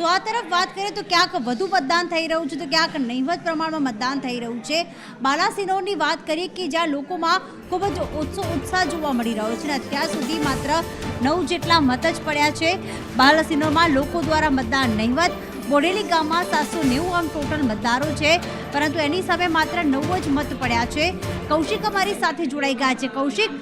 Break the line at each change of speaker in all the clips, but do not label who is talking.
તો આ તરફ વાત કરીએ તો ક્યાંક વધુ મતદાન થઈ રહ્યું છે, તો ક્યાંક નહીવત પ્રમાણમાં મતદાન થઈ રહ્યું છે. બાલાસિનોરની વાત કરીએ કે જ્યાં લોકોમાં ખૂબ જ ઉત્સવ ઉત્સાહ જોવા મળી રહ્યો છે અને અત્યાર સુધી માત્ર નવ જેટલા મત જ પડ્યા છે. બાલાસિનોરમાં લોકો દ્વારા મતદાન નહીવત બોડેલી ગામમાં સાતસો નેવું આમ ટોટલ મતદારો છે, પરંતુ એની સામે માત્ર નવ જ મત પડ્યા છે. કૌશિક અમારી સાથે જોડાઈ ગયા છે. કૌશિક,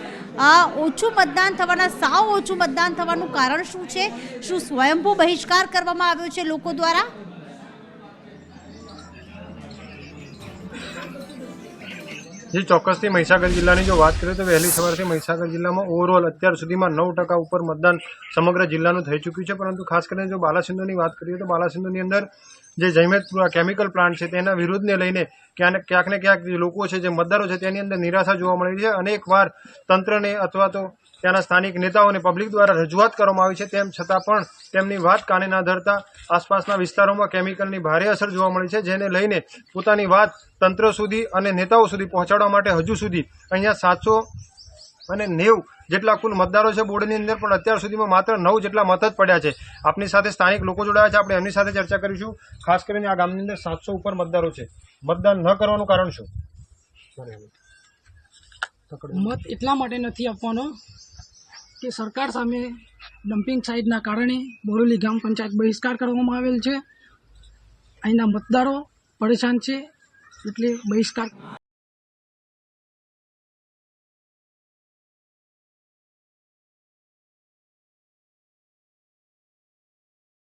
આ ઓછું મતદાન થવાના સાવ ઓછું મતદાન થવાનું કારણ શું છે? શું સ્વયંભૂ બહિષ્કાર કરવામાં આવ્યો છે લોકો દ્વારા?
જે ચોક્કસથી મહીસાગર જિલ્લાની જો વાત કરીએ તો વહેલી સવારથી મહીસાગર જિલ્લામાં ઓવરઓલ અત્યાર સુધીમાં નવ ટકા ઉપર મતદાન સમગ્ર જિલ્લાનું થઈ ચૂક્યું છે. પરંતુ ખાસ કરીને જો બાલાસિંધુની વાત કરીએ તો બાલાસિંધુની અંદર જે જૈમેદપુર કેમિકલ પ્લાન્ટ છે તેના વિરોધને લઈને ક્યાંક ક્યાંક ને ક્યાંક જે લોકો છે, જે મતદારો છે, તેની અંદર નિરાશા જોવા મળી છે. અનેકવાર તંત્રને અથવા તો ત્યાંના સ્થાનિક નેતાઓને પબ્લિક દ્વારા રજૂઆત કરવામાં આવી છે. તેમ છતાં પણ તેમની વાત કાને ના ધરતા આસપાસના વિસ્તારોમાં કેમિકલની ભારે અસર જોવા મળી છે, જેને લઈને પોતાની વાત તંત્ર સુધી અને નેતાઓ સુધી પહોંચાડવા માટે હજુ સુધી અહીંયા સાતસો અને નેવ જેટલા કુલ મતદારો છે બોર્ડની અંદર, પણ અત્યાર સુધીમાં માત્ર નવ જેટલા મત જ પડ્યા છે. આપની સાથે સ્થાનિક લોકો જોડાયા છે. આપણે એમની સાથે ચર્ચા કરીશું. ખાસ કરીને આ ગામની અંદર સાતસો ઉપર મતદારો છે. મતદાન ન કરવાનું કારણ શું?
મત એટલા માટે નથી આપવાનો કે સરકાર સામે ડમ્પિંગ સાઇટના કારણે બોરેલી ગ્રામ પંચાયત બહિષ્કાર કરવામાં આવેલ છે. અહીંના મતદારો પરેશાન છે એટલે બહિષ્કાર